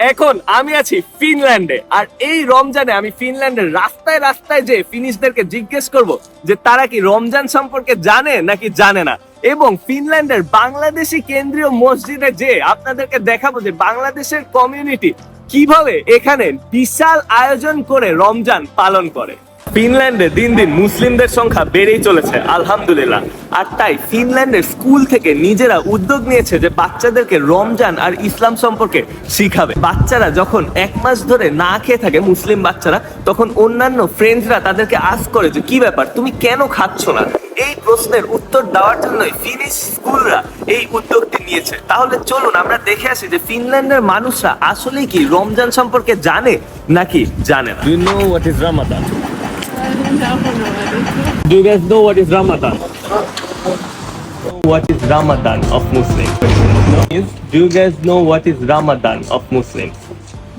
এখন আমি আছি ফিনল্যান্ডে, আর এই রমজানে আমি ফিনল্যান্ডের রাস্তায় রাস্তায় যে ফিনিশদেরকে জিজ্ঞেস করব যে তারা কি রমজান সম্পর্কে জানে নাকি জানে না? এবং ফিনল্যান্ডের বাংলাদেশি কেন্দ্রীয় মসজিদে যে আপনাদেরকে দেখাবো যে বাংলাদেশের কমিউনিটি কীভাবে এখানে বিশাল আয়োজন করে রমজান পালন করে। ফিনল্যান্ডে দিন দিন মুসলিমদের সংখ্যা বেড়েই চলেছে, আলহামদুলিল্লাহ। আর তাই ফিনল্যান্ডের স্কুল থেকে নিজেরা উদ্যোগ নিয়েছে যে বাচ্চাদেরকে রমজান আর ইসলাম সম্পর্কে শিখাবে। বাচ্চারা যখন এক মাস ধরে না খেয়ে থাকে, মুসলিম বাচ্চারা, তখন অন্যান্য ফ্রেন্ডসরা তাদেরকে আস করে যে, কি ব্যাপার? তুমি কেন খাচ্ছ না? এই প্রশ্নের উত্তর দেওয়ার জন্যই ফিনিশ স্কুলরা এই উদ্যোগটি নিয়েছে। তাহলে চলুন, আমরা দেখে আসি যে ফিনল্যান্ডের মানুষরা আসলে কি রমজান সম্পর্কে জানে নাকি জানে না। No is Do you guys know what is Ramadan? What is Ramadan of Muslims? Is- Do you guys know what is Ramadan of Muslims?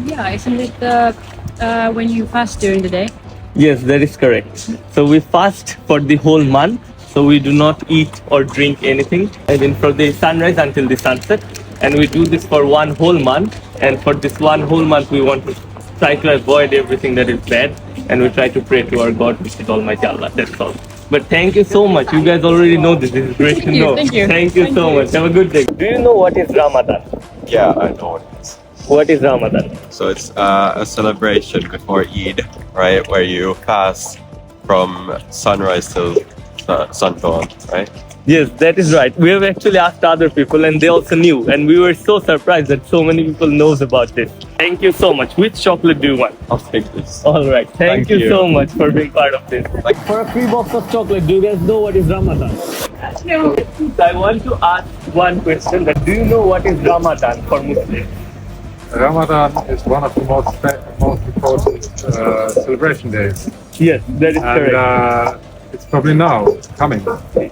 Yeah, isn't it uh, uh, when you fast during the day? Yes, that is correct. So we fast for the whole month. So we do not eat or drink anything. I mean, from the sunrise until the sunset. And we do this for one whole month. And for this one whole month, we want to try to avoid everything that is bad. And we try to pray to our God, which is Almighty Allah. That's all. But thank you so much. You guys already know this. This is great Thank to you, know. thank you, Thank you thank so you. much. Have a good day. Do you know what is Ramadan? Yeah, I know it is. What is Ramadan? So it's uh, a celebration before Eid, right? Where you fast from sunrise till uh, sundawn, right? Yes, that is right. We have actually asked other people and they also knew. And we were so surprised that so many people knows about this. Thank you so much. Which chocolate do you want? I'll take this. All right. Thank, Thank you, you. so much for being part of this. Like- for a free box of chocolate, do you guys know what is Ramadan? No. So I want to ask one question that do you know what is Ramadan for Muslims? Ramadan is one of the most most important uh, celebration days, Yes, that is and correct. uh, it's probably now coming.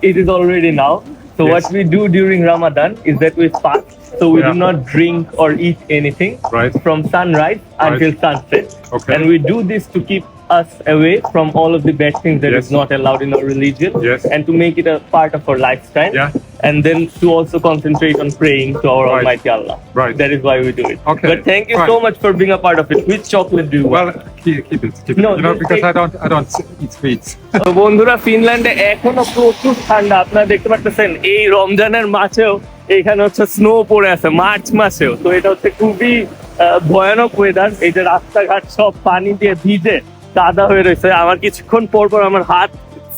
it is already now. So Yes. what we do during Ramadan is that we fast. So we Yeah. do not drink or eat anything Right. from sunrise until sunset. Okay. And we do this to keep us away from all of the bad things that is Yes. not allowed in our religion. Yes. And to make it a part of our lifestyle. Yeah. And then to also concentrate on praying to our Right. Almighty Allah. Right. That is why we do it. Okay. But thank you Fine. so much for being a part of it. Which chocolate do you want? Well, keep, keep it, keep No, it. You know, because I don't I don't eat sweets. তো বন্ধুরা ফিনল্যান্ডে এখনও প্রচুর ঠান্ডা আপনারা দেখতে পাচ্ছেন এই রমজানের মাসেও এখানে হচ্ছে স্নো পড়ে আছে মার্চ মাসেও তো এটা হচ্ছে খুবই ভয়ানক ওয়েদার এই যে রাস্তাঘাট সব পানি দিয়ে ভিজে কাদা হয়ে রয়েছে আমার কিছুক্ষণ পর পর আমার হাত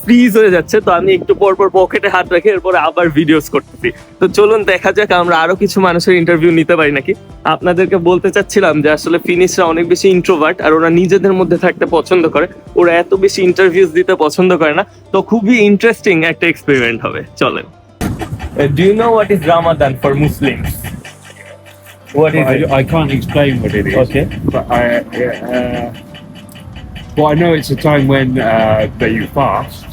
ফ্রিজ হয়ে যাচ্ছে তো আমি একটু পর পর পকেটে হাত রেখে এরপরে আবার ভিডিওস করতেছি। তো চলুন দেখা যাক আমরা আরও কিছু মানুষের ইন্টারভিউ নিতে পারি নাকি? আপনাদেরকে বলতে চাচ্ছিলাম যে আসলে ফিনিশরা অনেক বেশি ইন্ট্রোভার্ট আর ওরা নিজেদের মধ্যে থাকতে পছন্দ করে। ওরা এত বেশি ইন্টারভিউস দিতে পছন্দ করে না তো খুবই ইন্টারেস্টিং একটা এক্সপেরিমেন্ট হবে। চলেন। Do you know what is Ramadan for Muslims what is I, I can't explain what it is. Okay. But I, uh, well, I know it's a time when uh, that you fast.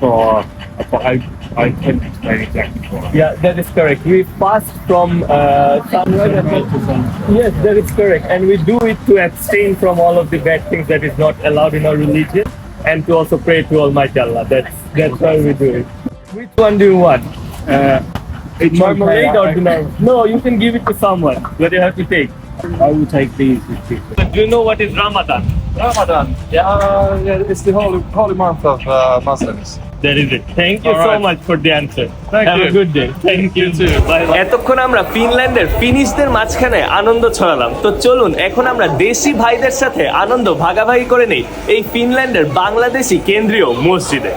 For, but I, I couldn't explain exactly what. Yeah, that is correct. We fast from uh, sunrise until Yes, that is correct. And we do it to abstain from all of the bad things that is not allowed in our religion and to also pray to Almighty Allah. That's that's why we do it. Which one do you want? Uh, it's Marmalade or I- dinner? No, you can give it to someone. But you have to take. I will take these. Do you know what is Ramadan? Ramadan. Yeah, uh, yeah, it's the holy holy month of uh, Muslims. That is it. Thank you so right. much for the answer. Thank Have you. a good day. Thank you too. Bye bye. এতক্ষণ আমরা ফিনল্যান্ডের ফিনিশদের মাঝখানে আনন্দ ছড়ালাম তো চলুন এখন আমরা দেশি ভাইদের সাথে আনন্দ ভাগাভাগি করে নেই এই ফিনল্যান্ডের বাংলাদেশি কেন্দ্রীয় মসজিদে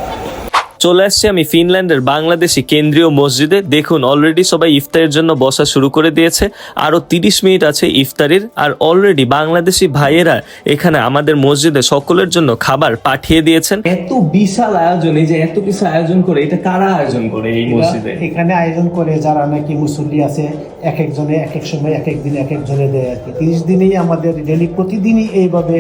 চলে আসছি আমি ফিনল্যান্ডের বাংলাদেশি কেন্দ্রীয় মসজিদে। দেখুন অলরেডি সবাই ইফতারের জন্য বসা শুরু করে দিয়েছে। আরও তিরিশ মিনিট আছে ইফতারির। আর অলরেডি বাংলাদেশি ভাইয়েরা এখানে আমাদের মসজিদে সকলের জন্য খাবার পাঠিয়ে দিয়েছেন। এত বিশাল আয়োজন এই যে এত কিছু আয়োজন করে এটা কারা আয়োজন করে এই মসজিদে? এখানে আয়োজন করে যারা নাকি মুসল্লি আছে এক একজনে এক এক সময় এক এক দিন এক একজনে দেয় আর কি। তিরিশ দিনেই আমাদের ডেলি প্রতিদিনই এইভাবে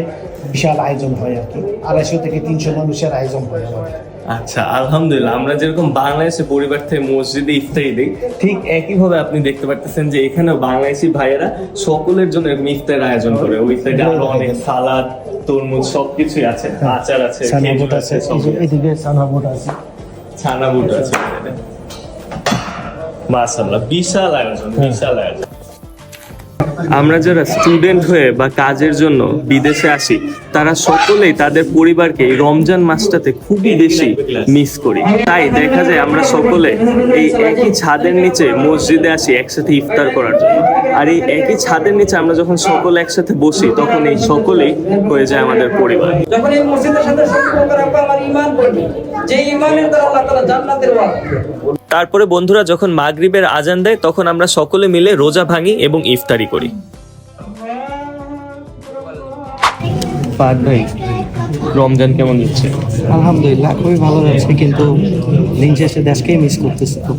বিশাল আয়োজন হয় আর কি। আড়াইশো থেকে তিনশো মানুষের আয়োজন হয় আমাদের। আচ্ছা আলহামদুলিল্লাহ। আমরা যেরকম বাংলাদেশে পরিবার থেকে মসজিদে ইফতারি দিই ঠিক একইভাবে আপনি দেখতে পারতেছেন যে এখানে বাংলাদেশি ভাইয়েরা সকলের জন্য এরকম ইফতারের আয়োজন করে। ওই সাইডে আরও অনেক সালাদ তরমুজ সবকিছুই আছে। আচার আছে খেজুর আছে। এদিকে সানাবুট আছে। ছানা বুট আছে। মাশাআল্লাহ বিশাল আয়োজন বিশাল আয়োজন। আমরা যারা স্টুডেন্ট হয়ে বা কাজের জন্য বিদেশে আসি, তারা সকলেই তাদের পরিবারকে এই রমজান মাসটাতে খুবই বেশি মিস করি। তাই দেখা যায় আমরা সকলে এই একই ছাদের নিচে মসজিদে আসি, একসাথে ইফতার করার জন্য। আর এই একই ছাদের নিচে আমরা যখন সকলে একসাথে বসি, তখন এই সকলেই হয়ে যায় আমাদের পরিবার। যখন এই মসজিদের সাথে যে ইমানের দ্বারা আল্লাহ তাআলা জান্নাতের ওয়াদা। তারপরে বন্ধুরা যখন মাগরিবের আজান দেয় তখন আমরা সকলে মিলে রোজা ভাঙি এবং ইফতারি করি। ভাই রমজান কেমন যাচ্ছে? আলহামদুলিল্লাহ খুবই ভালো লাগছে কিন্তু দিন শেষে দেশকেই মিস করতেছি খুব।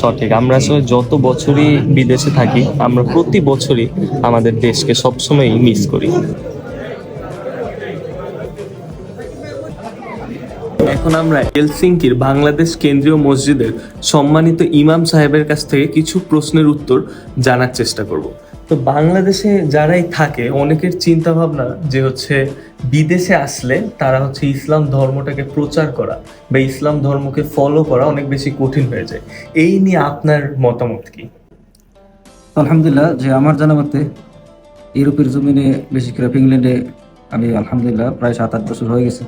সঠিক। আমরা আসলে যত বছরই বিদেশে থাকি আমরা প্রতি বছরই আমাদের দেশকে সবসময় মিস করি। এখন আমরা হেলসিঙ্কির বাংলাদেশ কেন্দ্রীয় মসজিদের সম্মানিত ইমাম সাহেবের কাছ থেকে কিছু প্রশ্নের উত্তর জানার চেষ্টা করব। তো বাংলাদেশে যারাই থাকে, অনেকের চিন্তা ভাবনা যে হচ্ছে বিদেশে আসলে তারা হচ্ছে ইসলাম ধর্মটাকে প্রচার করা বা ইসলাম ধর্মকে ফলো করা অনেক বেশি কঠিন হয়ে যায়। এই নিয়ে আপনার মতামত কি? আলহামদুলিল্লাহ, যে আমার জানা মতে ইউরোপের জমিনে বিশেষ করে ইংল্যান্ডে আমি আলহামদুলিল্লাহ প্রায় সাত আট বছর হয়ে গেছে।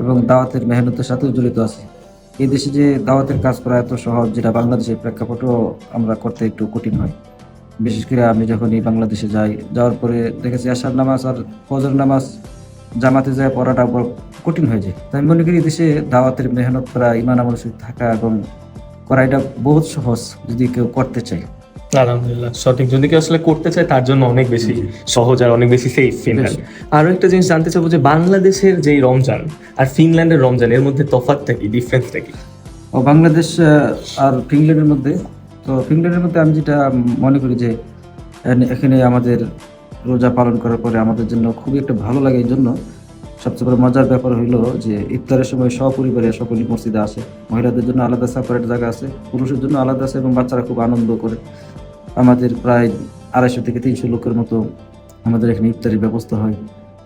এবং দাওয়াতের মেহনতের সাথেও জড়িত আছি। এই দেশে যে দাওয়াতের কাজ করা এত সহজ, যেটা বাংলাদেশের প্রেক্ষাপটও আমরা করতে একটু কঠিন হয়। বিশেষ করে আমি যখনই বাংলাদেশে যাই, যাওয়ার পরে দেখেছি আশার নামাজ আর ফজর নামাজ, জামাতে যায় পড়াটা বড় কঠিন হয়ে যায়। তাই মনে করি দেশে দাওয়াতের মেহনত করা, ইমান আমল থাকা এবং করা এটা বহুত সহজ যদি কেউ করতে চায়। আলহামদুলিল্লাহ সঠিক। যদি কেউ আসলে করতে চায় তার জন্য অনেক বেশি সহজ আর অনেক বেশি সেফ ফিনল্যান্ড আরও একটা জিনিস জানতে চাবো যে বাংলাদেশের যেই রমজান আর ফিনল্যান্ডের রমজান এর মধ্যে তফাৎটা কি ডিফারেন্সটা কি? ও বাংলাদেশ আর ফিনল্যান্ডের মধ্যে তো ফিনল্যান্ডের মধ্যে আমি যেটা মনে করি যে এখানে আমাদের রোজা পালন করার পরে আমাদের জন্য খুবই একটা ভালো লাগে। এই জন্য সবচেয়ে বড় মজার ব্যাপার হইল যে ইফতারের সময় সপরিবারে সকলেই মসজিদে আসে। মহিলাদের জন্য আলাদা সেপারেট জায়গা আছে পুরুষের জন্য আলাদা আছে এবং বাচ্চারা খুব আনন্দ করে। আমাদের প্রায় আড়াইশো থেকে তিনশো লোকের মতো আমাদের এখানে ইফতারের ব্যবস্থা হয়।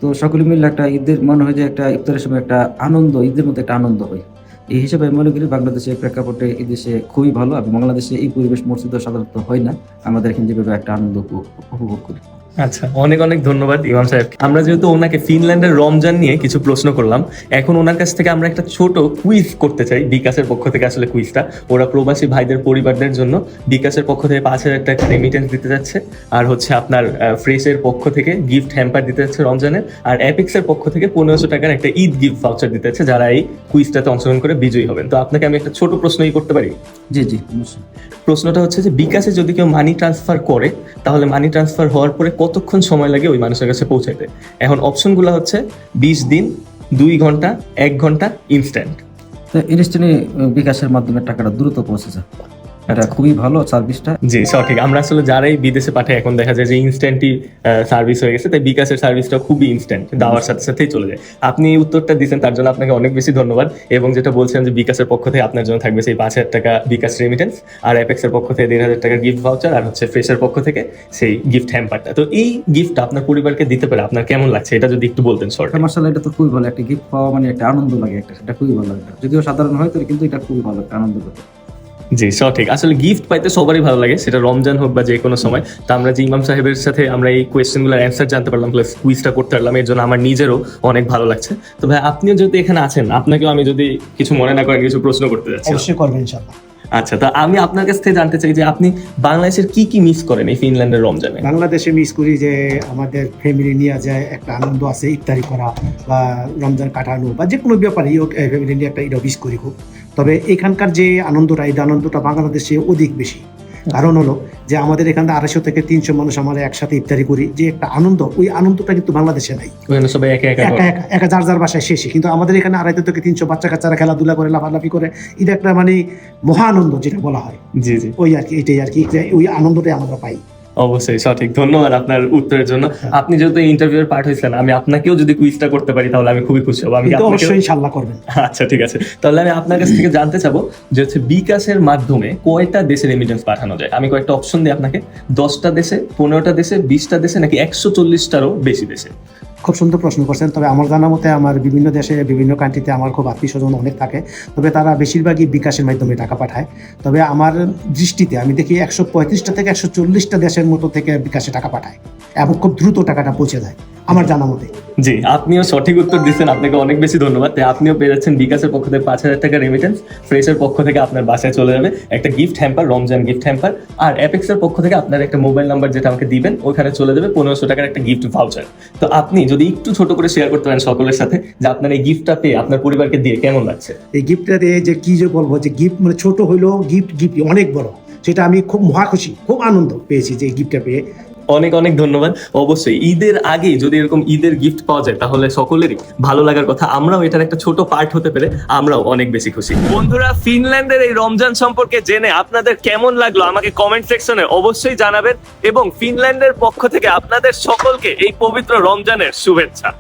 তো সকলে মিলে একটা ঈদের, মনে হয় যে একটা ইফতারের সময় একটা আনন্দ, ঈদের মধ্যে একটা আনন্দ হয়। এই হিসাবে আমি মনে করি বাংলাদেশের প্রেক্ষাপটে এই দেশে খুবই ভালো এবং বাংলাদেশে এই পরিবেশ মসজিদ সাধারণত হয় না। আমাদের এখানে যেভাবে একটা আনন্দ উপ- উপভোগ করি। আচ্ছা অনেক অনেক ধন্যবাদ ইমাম সাহেব। আমরা যেহেতু ওনাকে ফিনল্যান্ডের রমজান নিয়ে কিছু প্রশ্ন করলাম, এখন ওনার কাছ থেকে আমরা একটা ছোট কুইজ করতে চাই বিকাশের পক্ষ থেকে আসলে কুইজটা ওরা প্রবাসী ভাইদের পরিবারদের জন্য বিকাশের পক্ষ থেকে পাঁচ হাজার টাকা রেমিটেন্স দিতে যাচ্ছে, আর হচ্ছে আপনার ফ্রেশের পক্ষ থেকে গিফট হ্যাম্পার দিতে যাচ্ছে রমজানের, আর অ্যাপিক্সের পক্ষ থেকে পনেরোশো টাকার একটা ঈদ গিফট ভাউচার দিতে যাচ্ছে, যারা এই কুইজটাতে অংশগ্রহণ করে বিজয়ী হবেন। তো আপনাকে আমি একটা ছোট প্রশ্নই করতে পারি। জি জি প্রশ্নটা হচ্ছে যে, বিকাশে যদি কেউ মানি ট্রান্সফার করে, তাহলে মানি ট্রান্সফার হওয়ার পরে কতক্ষণ সময় লাগে ওই মানুষের কাছে পৌঁছাইতে? এখন অপশনগুলো হচ্ছে বিশ দিন, দুই ঘণ্টা, এক ঘণ্টা ইনস্ট্যান্ট তো বিকাশের মাধ্যমে টাকাটা দ্রুত পৌঁছে যায় এটা খুবই ভালো সার্ভিসটা জি সঠিক। আমরা আসলে যারাই বিদেশে পাঠাই এখন দেখা যায় যে ইনস্ট্যান্টই সার্ভিস হয়ে গেছে। তাই বিকাশের সার্ভিসটা খুবই ইনস্ট্যান্ট দেওয়ার সাথে সাথেই চলে যায়। আপনি উত্তরটা দিচ্ছেন তার জন্য আপনাকে অনেক বেশি ধন্যবাদ। এবং যেটা বলছেন যে বিকাশের পক্ষ থেকে আপনার জন্য থাকবে সেই পাঁচ হাজার টাকা বিকাশ রেমিটেন্স আর অ্যাপেক্সের পক্ষ থেকে দেড় হাজার টাকার গিফট ভাউচার আর হচ্ছে ফ্রেশের পক্ষ থেকে সেই গিফট হ্যাম্পারটা তো এই গিফট আপনার পরিবারকে দিতে পারে আপনার কেমন লাগছে? এটা যদি একটু বলতেন শর্ট মার্শাল এটা তো খুবই ভালো। একটা গিফট পাওয়া মানে একটা আনন্দ লাগে একটা সেটা খুবই ভালো লাগে। যদিও সাধারণ হয় কিন্তু এটা খুবই ভালো একটা আনন্দ লাগে জি সঠিক। আসলে গিফট পাইতে সবারই ভালো লাগে সেটা রমজান হোক বা যে কোনো সময়। তো আমরা যে ইমাম সাহেবের সাথে আমরা এই কোয়েশ্চেনগুলোর অ্যান্সার জানতে পারলাম প্লাস কুইজটা করতে পারলাম এর জন্য আমার নিজেরও অনেক ভালো লাগছে। তো ভাই আপনিও যদি এখানে আছেন আপনাকেও আমি যদি কিছু মনে না করেন কিছু প্রশ্ন করতে যাচ্ছি। অবশ্যই করবেন ইনশাল্লাহ আচ্ছা তা আমি আপনার কাছ থেকে জানতে চাই যে আপনি বাংলাদেশের কি কি মিস করেন এই ফিনল্যান্ডের রমজানে? বাংলাদেশে মিস করি যে আমাদের ফ্যামিলি নিয়ে যায় একটা আনন্দ আছে ইফতারি করা বা রমজান কাটানো বা যে কোনো ব্যাপারেই হোক ফ্যামিলি নিয়ে একটা এটা মিস করি খুব। তবে এখানকার যে আনন্দটা এই আনন্দটা বাংলাদেশে অধিক বেশি। কারণ হলো যে আমাদের এখানে আড়াইশো থেকে তিনশো মানুষ আমরা একসাথে ইফতারি করি যে একটা আনন্দ ওই আনন্দটা কিন্তু বাংলাদেশে নাই। সবাই একা একা যার যার বাসায় শেষে। কিন্তু আমাদের এখানে আড়াইশো থেকে তিনশো বাচ্চা কাচ্চারা খেলাধুলা করে লাফালাফি করে এটা একটা মানে মহা আনন্দ যেটা বলা হয়। ওই আর কি এটাই আর কি ওই আনন্দটাই আমরা পাই। অবশ্যই সঠিক। ধন্যবাদ আপনার উত্তরের জন্য। আপনি যেহেতু ইন্টারভিউ এর পার্ট হয়েছেন আমি আপনাকেও যদি কুইজটা করতে পারি তাহলে আমি খুবই খুশি হব। আমি অবশ্যই ইনশাল্লাহ করবেন। আচ্ছা ঠিক আছে। তাহলে আমি আপনার কাছ থেকে জানতে চাবো যে হচ্ছে বিকাশের মাধ্যমে কয়টা দেশের রেমিটেন্স পাঠানো যায়? আমি কয়েকটা অপশন দিই আপনাকে। দশটা দেশে পনেরোটা দেশে বিশটা দেশে নাকি একশো চল্লিশটারও বেশি দেশে? খুব সুন্দর প্রশ্ন করছেন। তবে আমার জানা মতে আমার বিভিন্ন দেশে, বিভিন্ন কান্ট্রিতে আমার খুব আত্মীয় স্বজন অনেক থাকে। তবে তারা বেশিরভাগই বিকাশের মাধ্যমে টাকা পাঠায়। তবে আমার দৃষ্টিতে আমি দেখি একশো পঁয়ত্রিশটা থেকে একশো চল্লিশটা দেশের মতো থেকে বিকাশে টাকা পাঠায়। এবং খুব দ্রুত টাকাটা পৌঁছে দেয় আমার জানা মতে। জি আপনিও সঠিক উত্তর দিচ্ছেন আপনাকে অনেক বেশি ধন্যবাদ। আপনিও পেয়ে যাচ্ছেন বিকাশের পক্ষ থেকে পাঁচ হাজার টাকা রেমিটেন্স ফ্রেশের পক্ষ থেকে আপনার বাসায় চলে যাবে। একটা gift hamper Ramzan gift hamper আর অ্যাপেক্সের পক্ষ থেকে আপনার একটা মোবাইল নাম্বার যেটা আমাকে দিবেন ওখানে চলে যাবে পনেরোশো টাকার একটা গিফট ভাউচার তো আপনি যদি একটু ছোট করে শেয়ার করতে পারেন সকলের সাথে যে আপনার এই গিফটটা পেয়ে আপনার পরিবারকে দিয়ে কেমন লাগছে? এই গিফটটা দিয়ে যে কি যে বলব যে গিফট মানে ছোট হইলেও গিফট গিফট অনেক বড়। সেটা আমি খুব মহা খুশি খুব আনন্দ পেয়েছি যে এই গিফটটা পেয়ে। অনেক অনেক ধন্যবাদ। অবশ্যই, ঈদের আগে যদি এরকম ঈদের গিফট পাওয়া যায়, তাহলে সকলেরই ভালো লাগার কথা। আমরাও এটার একটা ছোট পার্ট হতে পেরে আমরাও অনেক বেশি খুশি। বন্ধুরা, ফিনল্যান্ডের এই রমজান সম্পর্কে জেনে আপনাদের কেমন লাগল আমাকে কমেন্ট সেকশনে অবশ্যই জানাবেন এবং ফিনল্যান্ডের পক্ষ থেকে আপনাদের সকলকে এই পবিত্র রমজানের শুভেচ্ছা।